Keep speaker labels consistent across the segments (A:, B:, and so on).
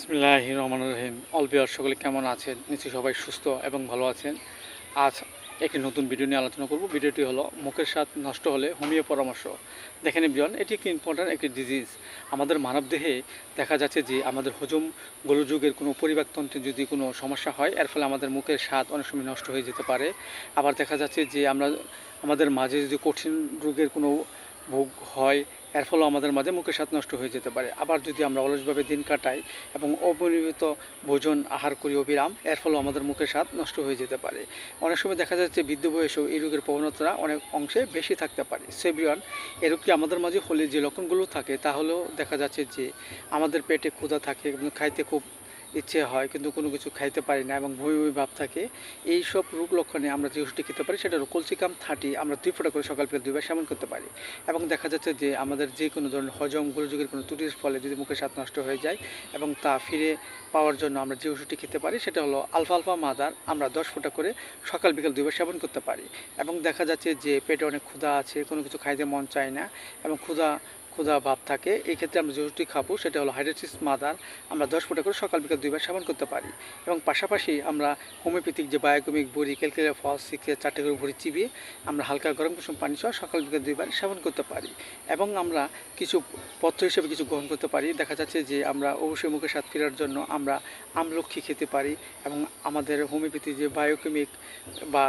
A: বিসমিল্লাহ রহমান রহিম। অলবিয়ার সকলে কেমন আছেন? নিশ্চয়ই সবাই সুস্থ এবং ভালো আছেন। আজ একটি নতুন ভিডিও নিয়ে আলোচনা করব। ভিডিওটি হলো মুখের স্বাদ নষ্ট হলে হোমিও পরামর্শ। দেখেন বিয়ন এটি একটি ইম্পর্ট্যান্ট একটি ডিজিজ আমাদের মানবদেহে দেখা যাচ্ছে যে আমাদের হজম গোলযোগের কোনো পরিবারতন্ত্রে যদি কোনো সমস্যা হয়, এর ফলে আমাদের মুখের স্বাদ অনেক সময় নষ্ট হয়ে যেতে পারে। আবার দেখা যাচ্ছে যে আমরা, আমাদের মাঝে যদি কঠিন রোগের কোনো ভোগ হয়, এর ফলেও আমাদের মাঝে মুখের স্বাদ নষ্ট হয়ে যেতে পারে। আবার যদি আমরা অলসভাবে দিন কাটাই এবং অপরিমিত ভোজন আহার করি অবিরাম, এর ফলেও আমাদের মুখের স্বাদ নষ্ট হয়ে যেতে পারে। অনেক সময় দেখা যাচ্ছে বৃদ্ধ বয়সেও এই রোগের প্রবণতা অনেক অংশে বেশি থাকতে পারে। সেবিয়ন এই রোগটি আমাদের মাঝে হলে যে লক্ষণগুলো থাকে তাহলেও দেখা যাচ্ছে যে আমাদের পেটে ক্ষুধা থাকে এবং খাইতে খুব ইচ্ছে হয় কিন্তু কোনো কিছু খাইতে পারি না এবং বমি বমি ভাব থাকে এই সব রোগ লক্ষণে আমরা যে ওষুধটি খেতে পারি সেটা হলো কলসিকাম থার্টি আমরা দুই ফোঁটা করে সকাল বিকেল দুইবার সেবন করতে পারি। এবং দেখা যাচ্ছে যে আমাদের যে কোনো ধরনের হজম গোলযোগের কোনো ত্রুটির ফলে যদি মুখের স্বাদ নষ্ট হয়ে যায় এবং তা ফিরে পাওয়ার জন্য আমরা যে ওষুধটি খেতে পারি সেটা হলো আলফা আলফা মাদার, আমরা দশ ফোঁটা করে সকাল বিকাল দুইবার সেবন করতে পারি। এবং দেখা যাচ্ছে যে পেটে অনেক ক্ষুধা আছে, কোনো কিছু খাইতে মন চায় না এবং ক্ষুধা ক্ষুধা ভাব থাকে এই ক্ষেত্রে আমরা যে খাব সেটা হলো হাইড্রোসিস মাদার আমরা দশ ফোঁটা করে সকাল বিকাল দুইবার সেবন করতে পারি। এবং পাশাপাশি আমরা হোমিওপ্যাথিক যে বায়োকমিক বড়ি ক্যালকুলিয়া ফল শিখে চারটে করে ভরি চিবিয়ে আমরা হালকা গরম কুসুম পানি সহ সকাল বিকাল দুইবার সেবন করতে পারি। এবং আমরা কিছু পথ্য হিসেবে কিছু গ্রহণ করতে পারি। দেখা যাচ্ছে যে আমরা অবশ্যই মুখের স্বাদ ফেরার জন্য আমরা আমলক্ষী খেতে পারি এবং আমাদের হোমিওপ্যাথি যে বায়োকেমিক বা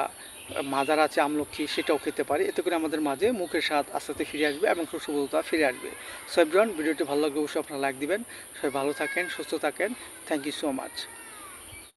A: মাদার আছে আমলক্ষী সেটাও খেতে পারি। এতে করে আমাদের মাঝে মুখের স্বাদ আস্তে আস্তে ফিরে আসবে এবং সুস্থতা ফিরে আসবে। সো ভিডিওটি ভালো লাগলে অবশ্যই আপনারা লাইক দিবেন। সবাই ভালো থাকেন, সুস্থ থাকেন। Thank you so much